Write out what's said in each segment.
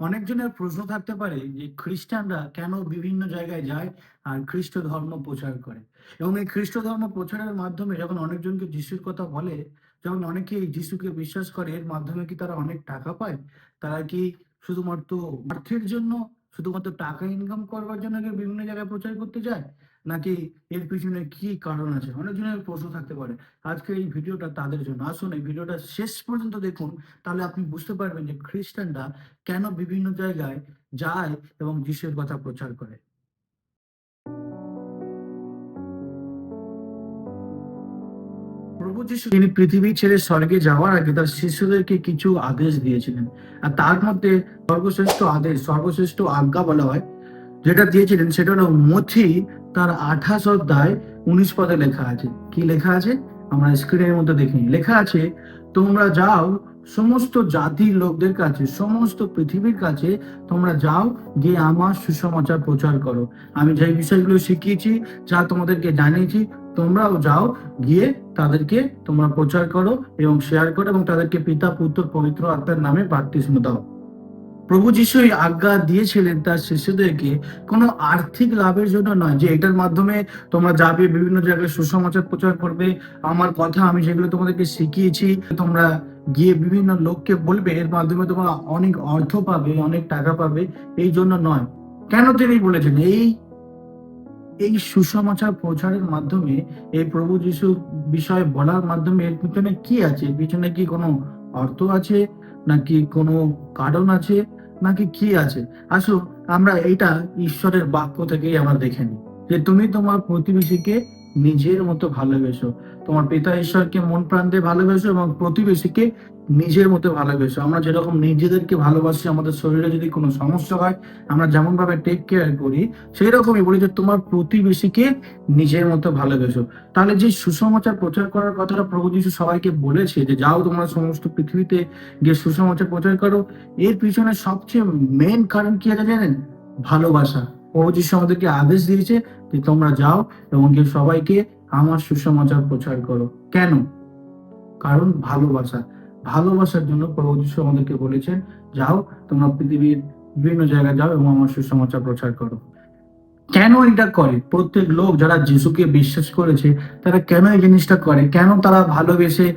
অনেকজনের প্রশ্ন থাকতে পারে যে খ্রিস্টানরা কেন বিভিন্ন জায়গায় যায় আর খ্রিস্ট ধর্ম প্রচার করে? এবং এই খ্রিস্ট ধর্ম প্রচারের মাধ্যমে যখন অনেকজনকে যিশুর কথা বলে, যখন অনেকে এই যিশুকে বিশ্বাস করে, এর মাধ্যমে কি তারা অনেক টাকা পায়? তারা কি শুধুমাত্র অর্থের জন্য শুধুমাত্র টাকা ইনকাম করবার জন্য বিভিন্ন জায়গায় প্রচার করতে যায়? নাকি এর পিছনে কি কারণ আছে? অনেকজনের প্রশ্ন থাকতে পারে। আজকে এই ভিডিওটা তাদের জন্য। আসুন এই ভিডিওটা শেষ পর্যন্ত দেখুন। তাহলে আপনি বুঝতে পারবেন যে খ্রিস্টানরা কেন বিভিন্ন জায়গায় যায় এবং যিশুর কথা প্রচার করে। প্রভু যিশু তিনি পৃথিবী ছেড়ে স্বর্গে যাওয়ার আগে তার শিশুদেরকে কিছু আদেশ দিয়েছিলেন। আর তার মধ্যে সর্বশ্রেষ্ঠ আদেশ, সর্বশ্রেষ্ঠ আজ্ঞা বলা হয় যেটা দিয়েছিলেন সেটা হলো মথি তার আঠাশ অধ্যায় উনিশ পদে লেখা আছে। কি লেখা আছে? আমরা স্ক্রিনের মধ্যে দেখি লেখা আছে, তোমরা যাও, সমস্ত জাতির লোকদের কাছে, সমস্ত পৃথিবীর কাছে তোমরা যাও, গিয়ে আমার সুসমাচার প্রচার করো। আমি যে বিষয়গুলো শিখিয়েছি, যা তোমাদেরকে জানিয়েছি, তোমরাও যাও, গিয়ে তাদেরকে তোমরা প্রচার করো এবং শেয়ার করো এবং তাদেরকে পিতা, পুত্র, পবিত্র আত্মার নামে বাপ্তিস্ম দাও। প্রভু যিশুই আজ্ঞা দিয়েছিলেন তার শিশুদেরকে কোনো আর্থিক লাভের জন্য নয়, যে এটার মাধ্যমে তোমরা যাবে, বিভিন্ন জায়গায় সুসমাচার প্রচার করবে, আমার কথা আমি যেগুলো তোমাদেরকে শিখিয়েছি, তোমরা গিয়ে বিভিন্ন লোককে বলবে, এর মাধ্যমে তোমরা অনেক অর্থ পাবে, অনেক টাকা পাবে, এই জন্য নয়। কেন তিনি বলেছেন? এই এই সুসমাচার প্রচারের মাধ্যমে, এই প্রভু যিশুর বিষয়ে বলার মাধ্যমে এর পিছনে কি আছে? পিছনে কি কোনো অর্থ আছে? নাকি কোনো কারণ আছে? নাকি কি আছে? আসো আমরা এটা ঈশ্বরের বাক্য থেকেই আমরা দেখে নিই যে তুমি তোমার প্রতিবেশীকে নিজের মতো ভালোবেসো। তোমার পিতা ঈশ্বরকে মন প্রাণ দিয়ে ভালোবেসো এবং প্রতিবেশীকে নিজের মতো ভালোবেসো। আমরা যেরকম নিজেদেরকে ভালোবাসি, আমাদের শরীরে যদি কোনো সমস্যা হয়, আমরা যেমন ভাবে টেক কেয়ার করি সেই রকমই বলি যে তোমার প্রতিবেশীকে নিজের মতো ভালোবেসো। তাহলে যে সুসমাচার প্রচার করার কথাটা প্রভু যিশু সবাইকে বলেছে যে, যাও তোমরা সমস্ত পৃথিবীতে গিয়ে সুসমাচার প্রচার করো। এর পিছনে সবচেয়ে মেন কারণ কি আছে জানেন? ভালোবাসা। প্রভু যিশু আমাদেরকে আদেশ দিয়েছে যে, তোমরা যাও এবং গিয়ে সবাইকে আমার সুসমাচার প্রচার করো। কেন? কারণ ভালোবাসা। ভালোবাসার জন্য প্রভু যিশু আমাদেরকে বলেছেন, যাও, তোমরা পৃথিবীর বিভিন্ন জায়গায় যাও এবং আমার সুসমাচার প্রচার করো। কেন এটা করে? প্রত্যেক লোক যারা যিশুকে বিশ্বাস করেছে, তারা কেন এই জিনিসটা করে? কেন তারা ভালোবেসে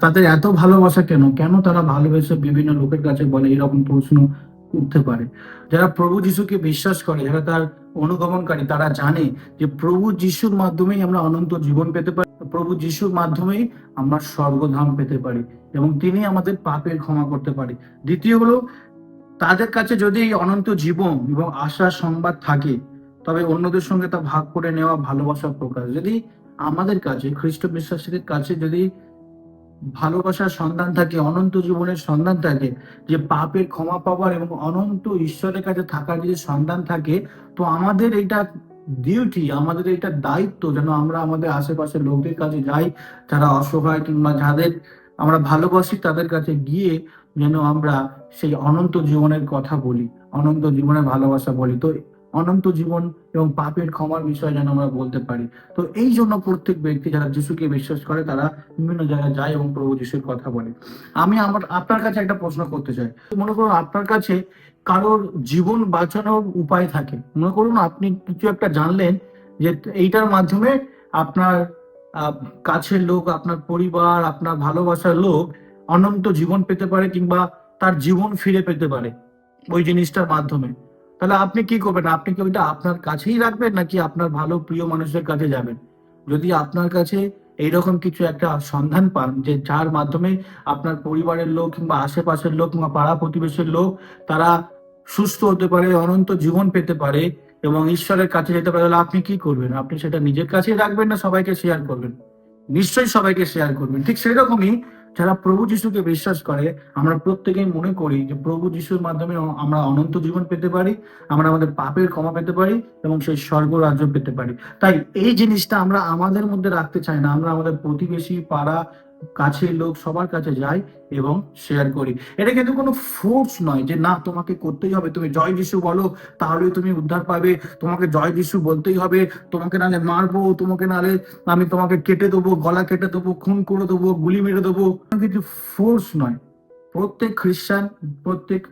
তাদের এত ভালোবাসা কেন? কেন তারা ভালোবেসে বিভিন্ন লোকের কাছে বলে এরকম প্রশ্ন উঠতে পারে? যারা প্রভু যিশুকে বিশ্বাস করে, যারা তার অনুগমনকারী, তারা জানে যে প্রভু যিশুর মাধ্যমেই আমরা অনন্ত জীবন পেতে পারি। প্রভু যিশুর মাধ্যমেই আমরা স্বর্গধাম পেতে পারি এবং তিনি আমাদের পাপের ক্ষমা করতে পারি। দ্বিতীয় হলো, তাদের কাছে যদি এই অনন্ত জীবন এবং আশার সংবাদ থাকে, তবে অন্যদের সঙ্গে তা ভাগ করে নেওয়া ভালোবাসার প্রকাশ। যদি আমাদের কাছে, খ্রিস্ট বিশ্বাসীদের কাছে যদি ভালোবাসার সন্ধান থাকে, অনন্ত জীবনের সন্ধান থাকে, যে পাপের ক্ষমা পাওয়ার এবং অনন্ত ঈশ্বরের কাছে থাকার যদি সন্ধান থাকে, তো আমাদের এটা ডিউটি আমাদের এটা দায়িত্ব যেন আমরা আমাদের আশেপাশের লোকদের কাছে যাই, যারা অসহায় কিংবা যাদের আমরা ভালোবাসি তাদের কাছে গিয়ে যেন আমরা সেই অনন্ত জীবনের কথা বলি, অনন্ত জীবনের ভালোবাসা বলি। তো অনন্ত জীবন এবং পাপের ক্ষমার বিষয় যেন আমরা বলতে পারি। তো এই জন্য প্রত্যেক ব্যক্তি যারা যিশুকে বিশ্বাস করে, তারা বিভিন্ন জায়গায় যায় এবং প্রভু যিশুর কথা বলে। আমি আমার, আপনার কাছে একটা প্রশ্ন করতে চাই। মনে করুন আপনার কাছে কারোর জীবন বাঁচানোর উপায় থাকে। মনে করুন আপনি কিছু একটা জানলেন যে এইটার মাধ্যমে আপনার কাছের লোক, আপনার পরিবার, আপনার ভালোবাসার লোক অনন্ত জীবন পেতে পারে কিংবা তার জীবন ফিরে পেতে পারে। ওই জিনিসটার মাধ্যমে। তাহলে আপনি কি করবেন? আপনি কি ওইটা আপনার কাছেই রাখবেন নাকি আপনার ভালো প্রিয় মানুষের কাছে যাবেন? যদি আপনার কাছে এইরকম কিছু একটা সন্ধান পান যে যার মাধ্যমে আপনার পরিবারের লোক কিংবা আশেপাশের লোক কিংবা পাড়া প্রতিবেশীর লোক তারা সুস্থ হতে পারে, অনন্ত জীবন পেতে পারে এবং ঈশ্বরের কাছে যেতে পারে, তাহলে আপনি কি করবেন? আপনি সেটা নিজের কাছেই রাখবেন না সবাইকে শেয়ার করবেন? নিশ্চয়ই সবাইকে শেয়ার করবেন। ঠিক সেরকমই যারা প্রভু যিশুকে বিশ্বাস করে, আমরা প্রত্যেকেই মনে করি যে প্রভু যিশুর মাধ্যমে আমরা অনন্ত জীবন পেতে পারি, আমরা আমাদের পাপের ক্ষমা পেতে পারি এবং সেই স্বর্গ রাজ্য পেতে পারি। তাই এই জিনিসটা আমরা আমাদের মধ্যে রাখতে চাই না। আমরা আমাদের প্রতিবেশী, পাড়া কাছের লোক সবার কাছে যাই এবং শেয়ার করি। এটা কিন্তু কোনো ফোর্স নয় যে, না, তোমাকে করতেই হবে। তুমি জয় যিশু বলো, তাহলে তুমি উদ্ধার পাবে। তোমাকে জয় যিশু বলতেই হবে। তোমাকে নালে মারবো, তোমাকে নালে আমি তোমাকে কেটে দেবো, গলা কেটে দেবো, খুন করে দেবো, গুলি মেরে দেবো। কিছু ফোর্স নয়। প্রত্যেক খ্রিস্টান, প্রত্যেক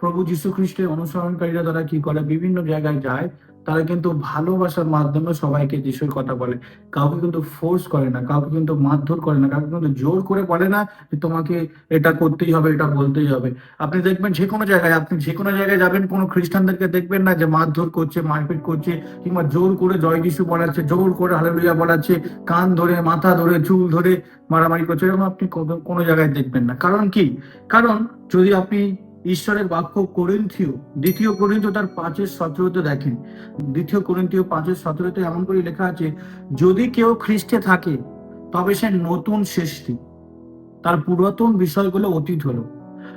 প্রভু যীশু খ্রিস্টের অনুসরণকারীরা তারা কি করে? বিভিন্ন জায়গায় যায় তারা কিন্তু ভালোবাসার মাধ্যমে সবাইকে যিশুর কথা বলে। কাউকে কিন্তু ফোর্স করে না, কাউকে কিন্তু মারধর করে না, কাউকে কিন্তু জোর করে বলে না তোমাকে এটা করতেই হবে, এটা বলতেই হবে। আপনি দেখবেন যে কোনো জায়গায়, আপনি যে কোনো জায়গায় যাবেন, কোনো খ্রিস্টানদেরকে দেখবেন না যে মারধর করছে, মারপিট করছে, কিংবা জোর করে জয় যিশু বলাচ্ছে, জোর করে হালেলুয়া বলাচ্ছে, কান ধরে, মাথা ধরে, চুল ধরে মারামারি করছে, এরকম আপনি কোনো জায়গায় দেখবেন না। কারণ কি? কারণ যদি আপনি ঈশ্বরের বাক্য করিন্থিও দ্বিতীয় করিন্থিও তার পাঁচের সতেরোতে দেখেন। দ্বিতীয় করিন্থিও পাঁচের সতেরোতে এমন করে লেখা আছে, যদি কেউ খ্রিস্টে থাকে, তবে সে নতুন সৃষ্টি। তার পুরাতন বিষয়গুলো অতীত হলো।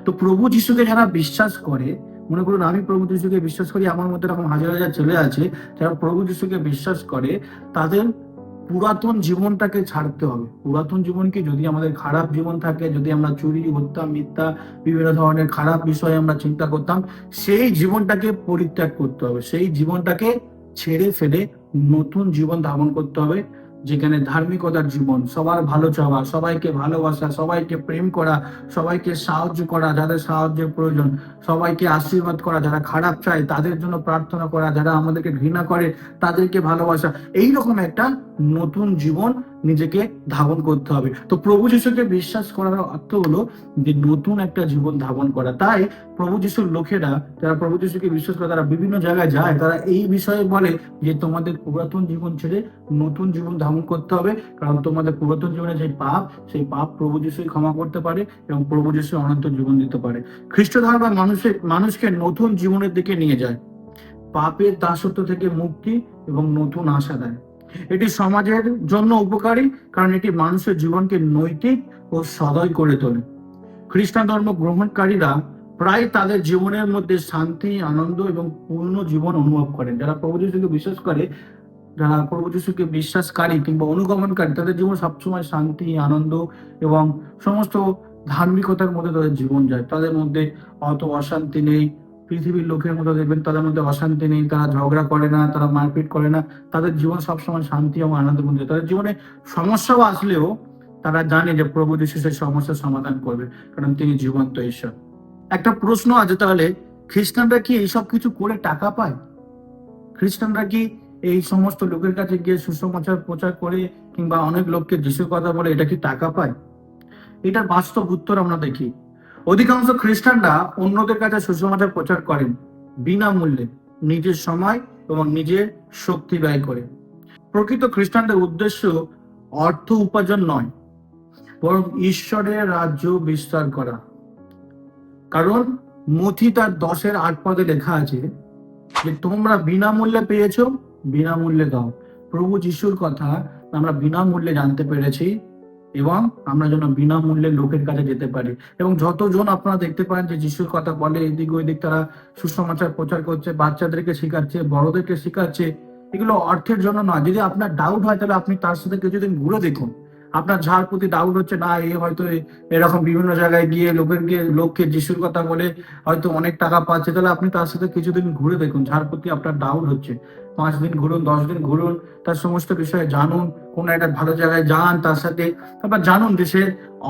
তো প্রভু যিশুকে যারা বিশ্বাস করে, মনে করুন আমি প্রভু যিশুকে বিশ্বাস করি, আমার মধ্যে এরকম হাজার হাজার ছেলে আছে, যারা প্রভু যিশুকে বিশ্বাস করে, তাদের পুরাতন জীবনটাকে ছাড়তে হবে। পুরাতন জীবন কি যদি আমাদের খারাপ জীবন থাকে, যদি আমরা চুরি, হত্যা, মিথ্যা, বিভিন্ন ধরনের খারাপ বিষয়ে আমরা চিন্তা করতাম, সেই জীবনটাকে পরিত্যাগ করতে হবে। সেই জীবনটাকে ছেড়ে ফেলে নতুন জীবন ধারণ করতে হবে। যেখানে ধার্মিকতার জীবন, সবার ভালো চাওয়া, সবাইকে ভালোবাসা, সবাইকে প্রেম করা, সবাইকে সাহায্য করা, যাদের সাহায্যের প্রয়োজন, সবাইকে আশীর্বাদ করা, যারা খারাপ চায়, তাদের জন্য প্রার্থনা করা, যারা আমাদেরকে ঘৃণা করে, তাদেরকে ভালোবাসা। এই রকম একটা নতুন জীবন নিজেকে ধারণ করতে হবে। তো প্রভু যিশুকে বিশ্বাস করার অর্থ হলো যে নতুন একটা জীবন ধারণ করা। তাই প্রভু যিশুর লোকেরা, যারা প্রভু যিশুকে বিশ্বাস করে, তারা বিভিন্ন জায়গায় যায়, তারা এই বিষয়ে বলে যে তোমাদের পুরাতন জীবন ছেড়ে নতুন জীবন ধারণ করতে হবে, কারণ তোমাদের পুরাতন জীবনে যে পাপ, সেই পাপ প্রভু যিশুই ক্ষমা করতে পারে এবং প্রভু যিশু অনন্ত জীবন দিতে পারে। খ্রিস্ট ধর্ম মানুষের মানুষকে নতুন জীবনের দিকে নিয়ে যায়। পাপের দাসত্ব থেকে মুক্তি এবং নতুন আশা দেয়। এটি সমাজের জন্য উপকারী, কারণ এটি মানুষের জীবনকে নৈতিক ও সদয় করে তোলে। খ্রিস্টান ধর্ম গ্রহণকারীরা প্রায় তাদের জীবনের মধ্যে শান্তি, আনন্দ এবং পূর্ণ জীবন অনুভব করেন। যারা প্রভু যিশুকে বিশ্বাস করে, যারা প্রভু যিশুকে বিশ্বাসকারী কিংবা অনুগমনকারী, তাদের জীবন সবসময় শান্তি, আনন্দ এবং সমস্ত ধার্মিকতার মধ্যে তাদের জীবন যায়। তাদের মধ্যে অত অশান্তি নেই পৃথিবীর লোকের মধ্যে দেখবেন, তাদের মধ্যে অশান্তি নেই, তারা ঝগড়া করে না, তারা মারপিট করে না, তাদের জীবন সবসময় শান্তি এবং আনন্দের মধ্যে। তাদের জীবনে সমস্যাও আসলেও তারা জানে যে প্রভু যিশু সেই সমস্যার সমাধান করবে, কারণ তিনি জীবন্ত ঈশ্বর। একটা প্রশ্ন আছে তাহলে, খ্রিস্টানরা কি এইসব কিছু করে টাকা পায়? খ্রিস্টানরা কি এই সমস্ত লোকের কাছে গিয়ে সুসমাচার প্রচার করে কিংবা অনেক লোককে যিশুর কথা বলে এটা কি টাকা পায়? এটার বাস্তব উত্তর আমরা দেখি। অধিকাংশ খ্রিস্টানরা অন্যদের কাছে সুসমাচার প্রচার করেন বিনামূল্যে, নিজের সময় এবং নিজের শক্তি ব্যয় করে। প্রকৃত খ্রিস্টানদের উদ্দেশ্য অর্থ উপার্জন নয়, বরং ঈশ্বরের রাজ্য বিস্তার করা। কারণ মথি তার দশের আট পদে লেখা আছে যে, তোমরা বিনামূল্যে পেয়েছ, বিনামূল্যে দাও। প্রভু যিশুর কথা আমরা বিনামূল্যে জানতে পেরেছি। এবং আমরা যেন বিনামূল্যে লোকের কাছে যেতে পারি। এবং যতজন আপনারা দেখতে পারেন যে যিশুর কথা বলে এদিক ওইদিক তারা সুসমাচার প্রচার করছে, বাচ্চাদেরকে শেখাচ্ছে, বড়দেরকে শেখাচ্ছে, এগুলো অর্থের জন্য নয়। যদি আপনার ডাউট হয় তাহলে আপনি তার সাথে কিছুদিন ঘুরে দেখুন। আপনার যার প্রতি ডাউট হচ্ছে না, এ হয়তো এরকম বিভিন্ন জায়গায় গিয়ে লোকের গিয়ে লোককে যিশুর কথা বলে হয়তো অনেক টাকা পাচ্ছে, তাহলে আপনি তার সাথে কিছুদিন ঘুরে দেখুন, যার প্রতি আপনার ডাউট হচ্ছে। পাঁচ দিন ঘুরুন, দশ দিন ঘুরুন, তার সমস্ত বিষয়ে জানুন, কোন একটা ভালো জায়গায় যান, তার সাথে তারপর জানুন যে সে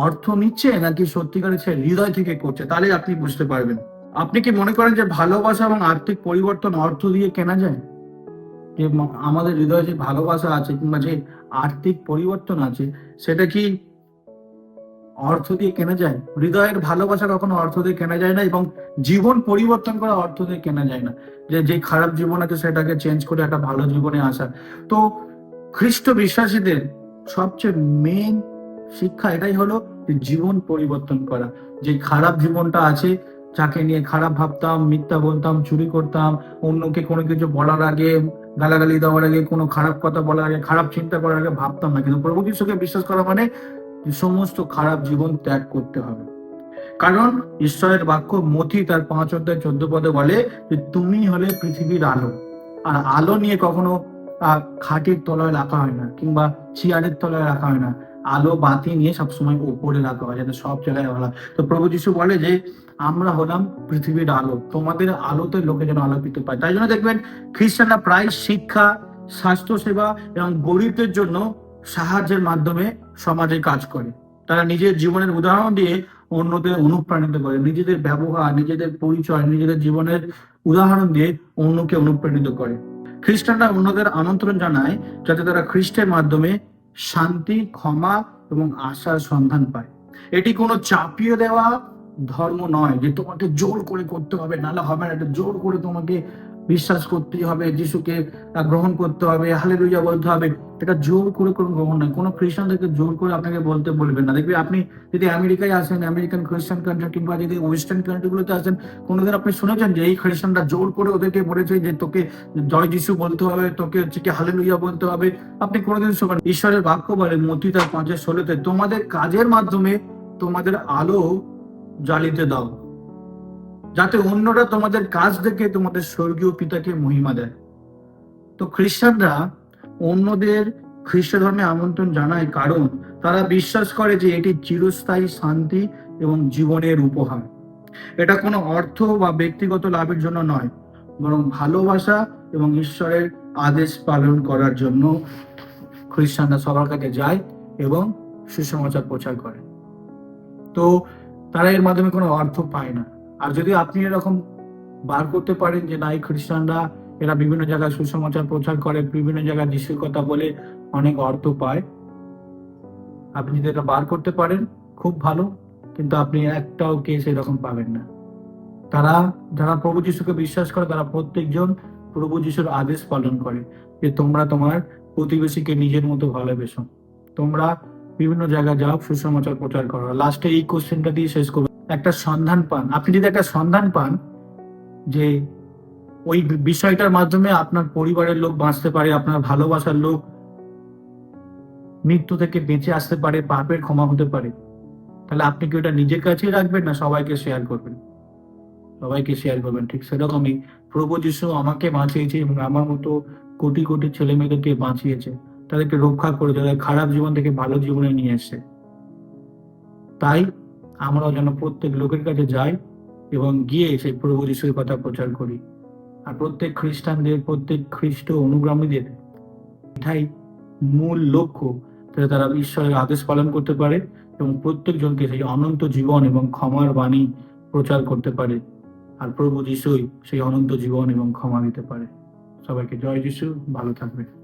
অর্থ নিচ্ছে নাকি সত্যিকারে সে হৃদয় থেকে করছে, তাহলে আপনি বুঝতে পারবেন। আপনি কি মনে করেন যে ভালোবাসা এবং আর্থিক পরিবর্তন অর্থ দিয়ে কেনা যায়? যে আমাদের হৃদয়ে যে ভালোবাসা আছে কিংবা যে আর্থিক পরিবর্তন আছে, সেটা কি অর্থ দিয়ে কেনা যায় হৃদয়ের ভালোবাসা কখনো অর্থ দিয়ে কেনা যায় না এবং জীবন পরিবর্তন করা অর্থ দিয়ে কেনা যায় না। যে যে খারাপ জীবন আছে সেটাকে চেঞ্জ করে একটা ভালো জীবনে আসা। তো খ্রিস্ট বিশ্বাসীদের সবচেয়ে মেন শিক্ষা এটাই হলো জীবন পরিবর্তন করা। যে খারাপ জীবনটা আছে, যাকে নিয়ে খারাপ ভাবতাম, মিথ্যা বলতাম, চুরি করতাম, অন্যকে কোনো কিছু বলার আগে, গালাগালি দেওয়ার আগে, কোনো খারাপ কথা বলার আগে, খারাপ চিন্তা করার আগে ভাবতাম না। কিন্তু প্রভু যিশুকে বিশ্বাস করা মানে সমস্ত খারাপ জীবন ত্যাগ করতে হবে। কারণ ঈশ্বরের বাক্য মথি তার পাঁচ অধ্যায় চোদ্দ পদে বলে যে, তুমি হলে পৃথিবীর আলো। আর আলো নিয়ে কখনো খাটের তলায় রাখা হয় না, কিংবা চেয়ারের তলায় রাখা হয় না। আলো বাতি নিয়ে সবসময় উপরে রাখা হয়, যাতে সব জায়গায় ভালো। তো প্রভু যিশু বলে যে, আমরা হলাম পৃথিবীর আলো। তোমাদের আলোতে লোকে যেন আলোকিত পায়। তাই জন্য দেখবেন, খ্রিস্টানরা প্রায় শিক্ষা স্বাস্থ্য সেবা এবং গরিবদের জন্য সাহায্যের মাধ্যমে সমাজে কাজ করে। তারা নিজের জীবনের উদাহরণ দিয়ে অন্যদের অনুপ্রাণিত করে। নিজেদের ব্যবহার, নিজেদের পরিচয়, নিজেদের জীবনের উদাহরণ দিয়ে অন্যকে অনুপ্রাণিত করে। খ্রিস্টানরা অন্যদের আমন্ত্রণ জানায় যাতে তারা খ্রিস্টের মাধ্যমে শান্তি, ক্ষমা এবং আশার সন্ধান পায়। এটি কোনো চাপিয়ে দেওয়া ধর্ম নয়, যে তোমাকে জোর করে করতে হবে, নাহলে হবে না। এটা জোর করে তোমাকে বিশ্বাস করতে হবে, যিশুকে গ্রহণ করতে হবে হালে বলতে হবে। এটা জোর করে কোনো গ্রহণ নয়। কোনো খ্রিস্টানদেরকে জোর করে আপনাকে বলতে বলবেন না। দেখবে আপনি যদি আমেরিকায় আসেন, আমেরিকান খ্রিস্টান কান্ট্রি কিংবা যদি ওয়েস্টার্ন কান্ট্রিগুলোতে আসেন, কোনোদিন আপনি শুনেছেন যে এই খ্রিস্টানরা জোর করে ওদেরকে বলেছে যে তোকে জয় যিশু বলতে হবে, তোকে হচ্ছে কি হালে লুইয়া বলতে হবে। আপনি কোনোদিন শোনেন ঈশ্বরের বাক্য বলে মতি তার পাঁচের ষোলোতে, তোমাদের কাজের মাধ্যমে তোমাদের আলো জ্বালিতে দাও, যাতে অন্যরা তোমাদের কাজ দেখে তোমাদের স্বর্গীয় পিতাকে মহিমা দেয়। তো খ্রিস্টানরা অন্যদের খ্রিস্ট ধর্মে আমন্ত্রণ জানায় কারণ তারা বিশ্বাস করে যে এটি চিরস্থায়ী শান্তি এবং জীবনের উপহার। এটা কোনো অর্থ বা ব্যক্তিগত লাভের জন্য নয়, বরং ভালোবাসা এবং ঈশ্বরের আদেশ পালন করার জন্য খ্রিস্টানরা সবার কাছে যায় এবং সুসমাচার প্রচার করে। তো তারা এর মাধ্যমে কোনো অর্থ পায় না। আর যদি আপনি এরকম বার করতে পারেন যে, না, এই খ্রিস্টানরা এরা বিভিন্ন জায়গায় সুসমাচার প্রচার করে, বিভিন্ন জায়গায় যিশুর কথা বলে অনেক অর্থ পায়, আপনি যদি এটা বার করতে পারেন, খুব ভালো। কিন্তু আপনি একটাও কেস এরকম পাবেন না। তারা, যারা প্রভু যিশুকে বিশ্বাস করে, তারা প্রত্যেকজন প্রভু যিশুর আদেশ পালন করে যে, তোমরা তোমার প্রতিবেশীকে নিজের মতো ভালোবেসো। তোমরা বিভিন্ন জায়গায় যাও, সুসমাচার প্রচার করো। লাস্টে এই কোশ্চেনটা দিয়ে শেষ করব। একটা সন্ধান পান। আপনি যদি একটা সন্ধান পান যে ওই বিষয়টার মাধ্যমে আপনার পরিবারের লোক বাঁচতে পারে, আপনার ভালোবাসার লোক মৃত্যু থেকে বেঁচে আসতে পারে, পাপের ক্ষমা হতে পারে, তাহলে আপনি কি ওটা নিজের কাছেই রাখবেন না সবাইকে শেয়ার করবেন? সবাইকে শেয়ার করবেন। ঠিক সেরকমই প্রভু যিশু আমাকে বাঁচিয়েছে এবং আমার মতো কোটি কোটি ছেলে মেয়েদেরকে বাঁচিয়েছে। তাদেরকে রক্ষা করে তাদের খারাপ জীবন থেকে ভালো জীবনে নিয়ে এসে তাই আমরাও যেন প্রত্যেক লোকের কাছে যাই এবং গিয়ে সেই প্রভু যিশুর কথা প্রচার করি। আর প্রত্যেক খ্রিস্টানদের, প্রত্যেক খ্রিস্ট অনুগ্রামীদের এটাই মূল লক্ষ্য, যাতে তারা ঈশ্বরের আদেশ পালন করতে পারে এবং প্রত্যেকজনকে সেই অনন্ত জীবন এবং ক্ষমার বাণী প্রচার করতে পারে। আর প্রভু যিশুই সেই অনন্ত জীবন এবং ক্ষমা দিতে পারে। সবাইকে জয় যিশু, ভালো থাকবে